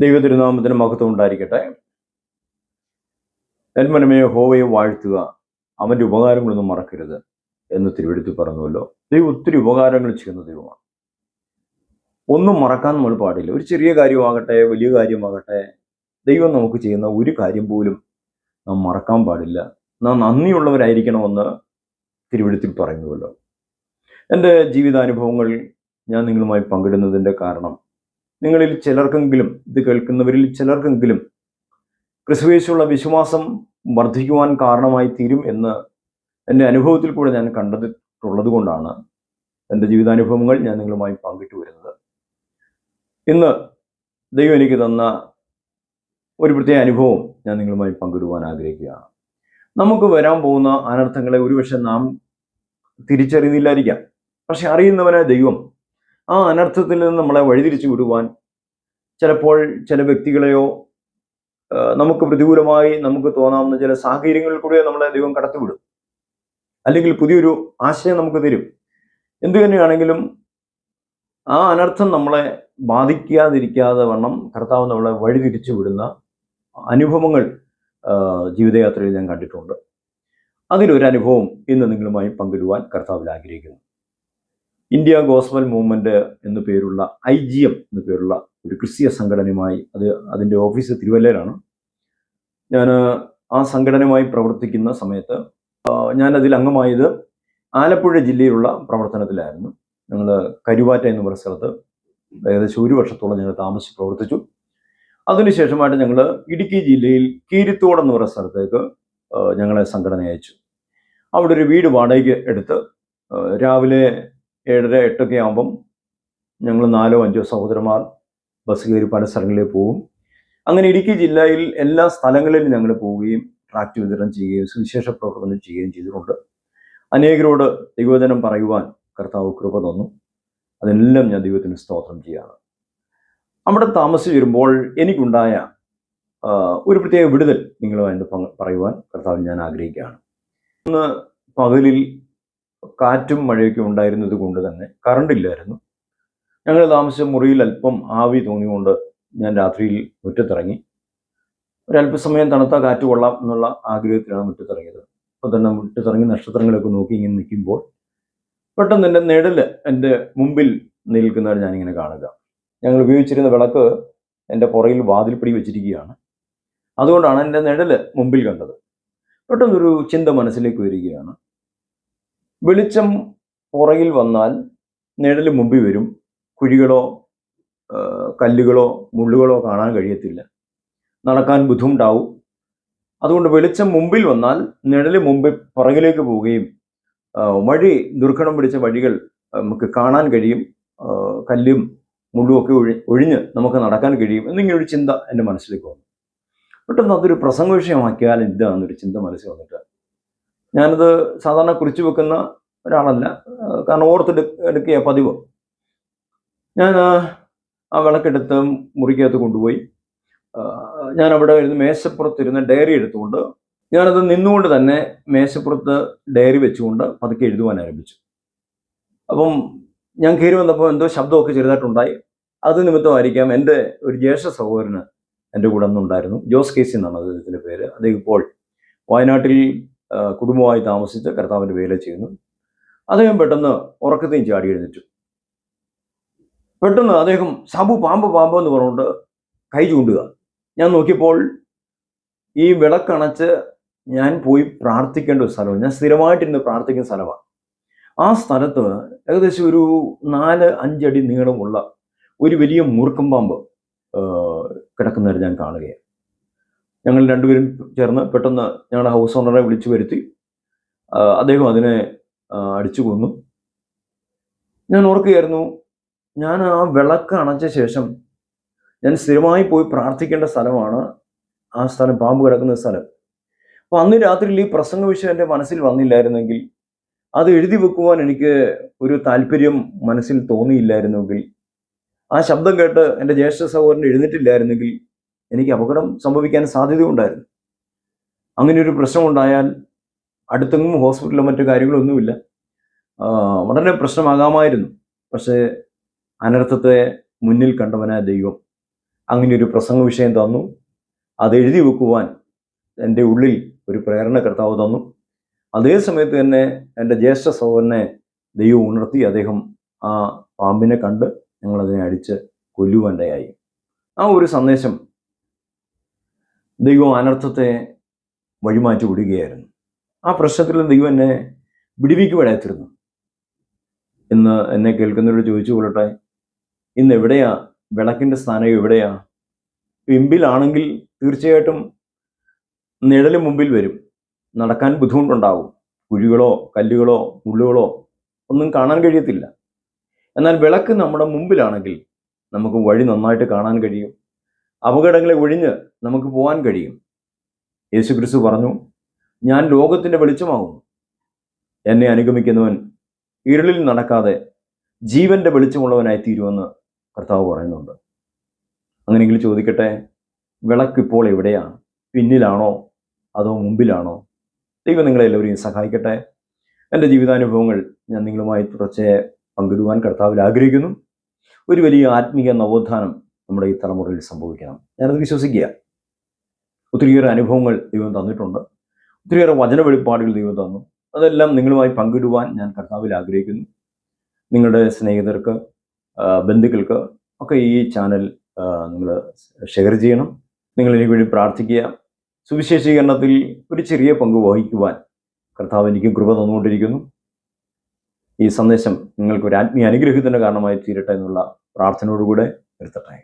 ദൈവ തിരുനാമത്തിന് മഹത്വം ഉണ്ടായിരിക്കട്ടെ. നെന്മനമയെ ഹോവയെ വാഴ്ത്തുക അവന്റെ ഉപകാരങ്ങളൊന്നും മറക്കരുത് എന്ന് തിരുവെടുത്ത് പറഞ്ഞുവല്ലോ. ദൈവം ഒത്തിരി ഉപകാരങ്ങൾ ചെയ്യുന്ന ദൈവമാണ്. ഒന്നും മറക്കാൻ നമ്മൾ പാടില്ല. ഒരു ചെറിയ കാര്യമാകട്ടെ വലിയ കാര്യമാകട്ടെ ദൈവം നമുക്ക് ചെയ്യുന്ന ഒരു കാര്യം പോലും നാം മറക്കാൻ പാടില്ല. നാം നന്ദിയുള്ളവരായിരിക്കണമെന്ന് തിരുവെടുത്തിൽ പറയുന്നുവല്ലോ. എന്റെ ജീവിതാനുഭവങ്ങൾ ഞാൻ നിങ്ങളുമായി പങ്കിടുന്നതിന്റെ കാരണം നിങ്ങളിൽ ചിലർക്കെങ്കിലും ഇത് കേൾക്കുന്നവരിൽ ചിലർക്കെങ്കിലും ക്രിസ്തുവേശുള്ള വിശ്വാസം വർദ്ധിക്കുവാൻ കാരണമായി തീരും എന്ന് എന്റെ അനുഭവത്തിൽ കൂടെ ഞാൻ കണ്ടിട്ടുള്ളത് കൊണ്ടാണ് എന്റെ ജീവിതാനുഭവങ്ങൾ ഞാൻ നിങ്ങളുമായി പങ്കിട്ടു വരുന്നത് ഇന്ന് ദൈവം എനിക്ക് തന്ന ഒരു പ്രത്യേക അനുഭവം ഞാൻ നിങ്ങളുമായി പങ്കിടുവാൻ ആഗ്രഹിക്കുകയാണ്. നമുക്ക് വരാൻ പോകുന്ന അനർത്ഥങ്ങളെ ഒരുപക്ഷെ നാം തിരിച്ചറിയുന്നില്ലായിരിക്കാം. പക്ഷെ അറിയുന്നവനായ ദൈവം ആ അനർത്ഥത്തിൽ നിന്ന് നമ്മളെ വഴിതിരിച്ചു വിടുവാൻ ചിലപ്പോൾ ചില വ്യക്തികളെയോ നമുക്ക് പ്രതികൂലമായി നമുക്ക് തോന്നാവുന്ന ചില സാഹചര്യങ്ങളിൽ കൂടെ നമ്മളെ ദൈവം കടത്തിവിടും. അല്ലെങ്കിൽ പുതിയൊരു ആശയം നമുക്ക് തരും. എന്തു തന്നെയാണെങ്കിലും ആ അനർത്ഥം നമ്മളെ ബാധിക്കാതിരിക്കാതെ വണ്ണം കർത്താവ് നമ്മളെ വഴിതിരിച്ചു വിടുന്ന അനുഭവങ്ങൾ ജീവിതയാത്രയിൽ ഞാൻ കണ്ടിട്ടുണ്ട്. അതിലൊരു അനുഭവം ഇന്ന് നിങ്ങളുമായി പങ്കിടുവാൻ കർത്താവിൽ ആഗ്രഹിക്കുന്നു. ഇന്ത്യ ഗോസ്ബൽ മൂവ്മെന്റ് എന്നു പേരുള്ള ഐ ജി എം എന്നു പേരുള്ള ഒരു ക്രിസ്തീയ സംഘടനയുമായി അത് അതിന്റെ ഓഫീസ് തിരുവല്ലയിലാണ്. ഞാൻ ആ സംഘടനയുമായി പ്രവർത്തിക്കുന്ന സമയത്ത് ഞാൻ അതിൽ അംഗമായത് ആലപ്പുഴ ജില്ലയിലുള്ള പ്രവർത്തനത്തിലായിരുന്നു. ഞങ്ങൾ കരുവാറ്റ എന്ന് പറയുന്ന സ്ഥലത്ത് ഏകദേശം ഒരു വർഷത്തോളം ഞങ്ങൾ താമസിച്ച് പ്രവർത്തിച്ചു. അതിനുശേഷമായിട്ട് ഞങ്ങൾ ഇടുക്കി ജില്ലയിൽ കീരിത്തോട് എന്ന് പറയുന്ന സ്ഥലത്തേക്ക് ഞങ്ങളെ സംഘടന അയച്ചു. അവിടെ ഒരു വീട് വാടകയ്ക്ക് എടുത്ത് രാവിലെ ഏഴര എട്ടൊക്കെ ആകുമ്പം ഞങ്ങൾ നാലോ അഞ്ചോ സഹോദരന്മാർ ബസ് കയറി പല സ്ഥലങ്ങളിലേക്ക് പോകും അങ്ങനെ ഇടുക്കി ജില്ലയിൽ എല്ലാ സ്ഥലങ്ങളിലും ഞങ്ങൾ പോവുകയും ട്രാക്ട് വിതരണം ചെയ്യുകയും സുവിശേഷ പ്രവർത്തനം ചെയ്യുകയും ചെയ്തിട്ടുണ്ട്. അനേകരോട് ദൈവവചനം പറയുവാൻ കർത്താവ് കൃപ തന്നു. അതെല്ലാം ഞാൻ ദൈവത്തിന് സ്തോത്രം ചെയ്യാണ് അവിടെ താമസിച്ച് വരുമ്പോൾ എനിക്കുണ്ടായ ഒരു പ്രത്യേക വിടുതൽ നിങ്ങളുമായിട്ട് പറയുവാൻ കർത്താവ് ഞാൻ ആഗ്രഹിക്കുകയാണ്. ഒന്ന് പകലിൽ കാറ്റും മഴയൊക്കെ ഉണ്ടായിരുന്നത് കൊണ്ട് തന്നെ കറണ്ട് ഇല്ലായിരുന്നു. ഞങ്ങൾ താമസിച്ച മുറിയിൽ അല്പം ആവി തോന്നിയുകൊണ്ട് ഞാൻ രാത്രിയിൽ മുറ്റത്തിറങ്ങി. ഒരല്പസമയം തണുത്ത കാറ്റ് കൊള്ളാം എന്നുള്ള ആഗ്രഹത്തിലാണ് മുറ്റത്തിറങ്ങിയത്. അപ്പോൾ തന്നെ മുറ്റത്തിറങ്ങി നക്ഷത്രങ്ങളൊക്കെ നോക്കി ഇങ്ങനെ നിൽക്കുമ്പോൾ പെട്ടെന്ന് എന്റെ നിഴൽ എന്റെ മുമ്പിൽ നിൽക്കുന്നവർ ഞാനിങ്ങനെ കാണുക. ഞങ്ങൾ ഉപയോഗിച്ചിരുന്ന വിളക്ക് എന്റെ പുറയിൽ വാതിൽപ്പടി വെച്ചിരിക്കുകയാണ്. അതുകൊണ്ടാണ് എന്റെ നിഴൽ മുമ്പിൽ കണ്ടത്. പെട്ടെന്നൊരു ചിന്ത മനസ്സിലേക്ക് വരികയാണ്. വെളിച്ചം പുറകിൽ വന്നാൽ നിഴൽ മുമ്പിൽ വരും. കുഴികളോ കല്ലുകളോ മുള്ളുകളോ കാണാൻ കഴിയത്തില്ല. നടക്കാൻ ബുദ്ധിമുട്ടാവും. അതുകൊണ്ട് വെളിച്ചം മുമ്പിൽ വന്നാൽ നിഴൽ മുമ്പിൽ പുറകിലേക്ക് പോവുകയും വഴി ദുർഘടം പിടിച്ച വഴികൾ നമുക്ക് കാണാൻ കഴിയും. കല്ലും മുള്ളും ഒക്കെ ഒഴി ഒഴിഞ്ഞ് നമുക്ക് നടക്കാൻ കഴിയും എന്നിങ്ങനൊരു ചിന്ത എന്റെ മനസ്സിലേക്ക് വന്നു. പെട്ടെന്ന് അതൊരു പ്രസംഗ വിഷയമാക്കിയാൽ എന്താണെന്നൊരു ചിന്ത മനസ്സിൽ വന്നിട്ട് ഞാനത് സാധാരണ കുറിച്ചു വെക്കുന്ന ഒരാളല്ല. കാരണം ഓർത്തെടു എടുക്കുക പതിവ്. ഞാൻ ആ, വിളക്കെടുത്ത് മുറിക്കകത്ത് കൊണ്ടുപോയി. ഞാൻ അവിടെ ഇരുന്ന് മേശപ്പുറത്തിരുന്ന് ഡയറി എടുത്തുകൊണ്ട് ഞാനത് നിന്നുകൊണ്ട് തന്നെ മേശപ്പുറത്ത് ഡയറി വെച്ചുകൊണ്ട് പതുക്കെ എഴുതുവാൻ ആരംഭിച്ചു. അപ്പം ഞാൻ കയറി വന്നപ്പോൾ എന്തോ ശബ്ദമൊക്കെ ചെറുതായിട്ടുണ്ടായി. അത് നിമിത്തമായിരിക്കാം എന്റെ ഒരു ജ്യേഷ്ഠ സഹോദരന് എന്റെ കൂടെ അന്നുണ്ടായിരുന്നു. ജോസ് കേസി എന്നാണ് അദ്ദേഹത്തിന്റെ പേര്. അദ്ദേഹം ഇപ്പോൾ വയനാട്ടിൽ കുടുംബമായി താമസിച്ച് കർത്താവിന്റെ വേല ചെയ്യുന്നു. അദ്ദേഹം പെട്ടെന്ന് ഉറക്കത്തെയും ചാടി എഴുന്നേറ്റു. പെട്ടെന്ന് അദ്ദേഹം സാബു പാമ്പ് പാമ്പ് എന്ന് പറഞ്ഞുകൊണ്ട് കൈ ചൂണ്ടുക. ഞാൻ നോക്കിയപ്പോൾ ഈ വിളക്കണച്ച് ഞാൻ പോയി പ്രാർത്ഥിക്കേണ്ട ഒരു സ്ഥലമാണ്. ഞാൻ സ്ഥിരമായിട്ടിരുന്ന് പ്രാർത്ഥിക്കുന്ന സ്ഥലമാണ്. ആ സ്ഥലത്ത് ഏകദേശം ഒരു നാല് അഞ്ചടി നീളമുള്ള ഒരു വലിയ മൂർക്കം പാമ്പ് കിടക്കുന്നവർ ഞാൻ കാണുകയാണ്. ഞങ്ങൾ രണ്ടുപേരും ചേർന്ന് പെട്ടെന്ന് ഞങ്ങളുടെ ഹൗസ് ഓണറെ വിളിച്ചു വരുത്തി. അദ്ദേഹം അതിനെ അടിച്ചു കൊന്നു. ഞാൻ ഓർക്കുകയായിരുന്നു ഞാൻ ആ വിളക്ക് അണച്ച ശേഷം ഞാൻ സ്ഥിരമായി പോയി പ്രാർത്ഥിക്കേണ്ട സ്ഥലമാണ് ആ സ്ഥലം പാമ്പ് കിടക്കുന്ന സ്ഥലം. അപ്പോൾ അന്ന് രാത്രിയിൽ ഈ പ്രസംഗ വിഷയം എന്റെ മനസ്സിൽ വന്നില്ലായിരുന്നെങ്കിൽ അത് എഴുതി വെക്കുവാൻ എനിക്ക് ഒരു താല്പര്യം മനസ്സിൽ തോന്നിയില്ലായിരുന്നെങ്കിൽ ആ ശബ്ദം കേട്ട് എന്റെ ജ്യേഷ്ഠ സഹോദരൻ എഴുന്നേറ്റില്ലായിരുന്നെങ്കിൽ എനിക്ക് അപകടം സംഭവിക്കാൻ സാധ്യതയുണ്ടായിരുന്നു. അങ്ങനെ ഒരു പ്രശ്നം ഉണ്ടായാൽ അടുത്തെങ്ങും ഹോസ്പിറ്റലോ മറ്റു കാര്യങ്ങളൊന്നുമില്ല. വളരെ പ്രശ്നമാകാമായിരുന്നു. പക്ഷേ അനർത്ഥത്തെ മുന്നിൽ കണ്ടവനായ ദൈവം. അങ്ങനെ ഒരു പ്രസംഗ വിഷയം തന്നു. അത് എഴുതി വെക്കുവാൻ എന്റെ ഉള്ളിൽ ഒരു പ്രേരണ കർത്താവ് തന്നു. അതേ സമയത്ത് തന്നെ എന്റെ ജ്യേഷ്ഠ സഹോദരനെ ദൈവം ഉണർത്തി അദ്ദേഹം ആ പാമ്പിനെ കണ്ട് ഞങ്ങളതിനെ അടിച്ച് കൊല്ലുവാന്റെയായി ആ ഒരു സന്ദേശം ദൈവം അനർത്ഥത്തെ വഴിമാറ്റി വിടുകയായിരുന്നു. ആ പ്രശ്നത്തിൽ ദൈവം എന്നെ വിടിവിക്കുവിടാത്തിരുന്നു ഇന്ന് എന്നെ കേൾക്കുന്നവരോട് ചോദിച്ചു കൊള്ളട്ടെ ഇന്ന് എവിടെയാ? വിളക്കിന്റെ സ്ഥാനം എവിടെയാ? പിമ്പിലാണെങ്കിൽ തീർച്ചയായിട്ടും നിഴൽ മുമ്പിൽ വരും. നടക്കാൻ ബുദ്ധിമുട്ടുണ്ടാവും. കുഴികളോ കല്ലുകളോ മുള്ളുകളോ ഒന്നും കാണാൻ കഴിയത്തില്ല. എന്നാൽ വിളക്ക് നമ്മുടെ മുമ്പിലാണെങ്കിൽ നമുക്ക് വഴി നന്നായിട്ട് കാണാൻ കഴിയും. അപകടങ്ങളെ ഒഴിഞ്ഞ് നമുക്ക് പോകാൻ കഴിയും. യേശു ക്രിസ്തു പറഞ്ഞു ഞാൻ ലോകത്തിന്റെ വെളിച്ചമാകുന്നു. എന്നെ അനുഗമിക്കുന്നവൻ ഇരുളിൽ നടക്കാതെ ജീവന്റെ വെളിച്ചമുള്ളവനായി തീരുമെന്ന് കർത്താവ് പറയുന്നുണ്ട്. അങ്ങനെയെങ്കിൽ ചോദിക്കട്ടെ വിളക്ക് ഇപ്പോൾ എവിടെയാണ്? പിന്നിലാണോ? അതോ മുമ്പിലാണോ? ദൈവം നിങ്ങളെ എല്ലാവരെയും സഹായിക്കട്ടെ. എന്റെ ജീവിതാനുഭവങ്ങൾ ഞാൻ നിങ്ങളുമായി തുടർച്ചയെ പങ്കിടുവാൻ കർത്താവിൽ ആഗ്രഹിക്കുന്നു. ഒരു വലിയ ആത്മീയ നവോത്ഥാനം നമ്മുടെ ഈ തലമുറയിൽ സംഭവിക്കണം. ഞാനത് വിശ്വസിക്കുക. ഒത്തിരിയേറെ അനുഭവങ്ങൾ ദൈവം തന്നിട്ടുണ്ട്. ഒത്തിരിയേറെ വചന വെളിപ്പാടുകൾ ദൈവം തന്നു. അതെല്ലാം നിങ്ങളുമായി പങ്കിടുവാൻ ഞാൻ കർത്താവിൽ ആഗ്രഹിക്കുന്നു. നിങ്ങളുടെ സ്നേഹിതർക്ക് ബന്ധുക്കൾക്ക് ഒക്കെ ഈ ചാനൽ നിങ്ങൾ ഷെയർ ചെയ്യണം. നിങ്ങൾ എനിക്ക് വേണ്ടി പ്രാർത്ഥിക്കുക. സുവിശേഷീകരണത്തിൽ ഒരു ചെറിയ പങ്ക് വഹിക്കുവാൻ കർത്താവ് എനിക്ക് കൃപ തന്നുകൊണ്ടിരിക്കുന്നു. ഈ സന്ദേശം നിങ്ങൾക്ക് ഒരു ആത്മീയ അനുഗ്രഹത്തിന്റെ കാരണമായി തീരട്ടെ എന്നുള്ള പ്രാർത്ഥനയോടുകൂടെ നിർത്തട്ടെ.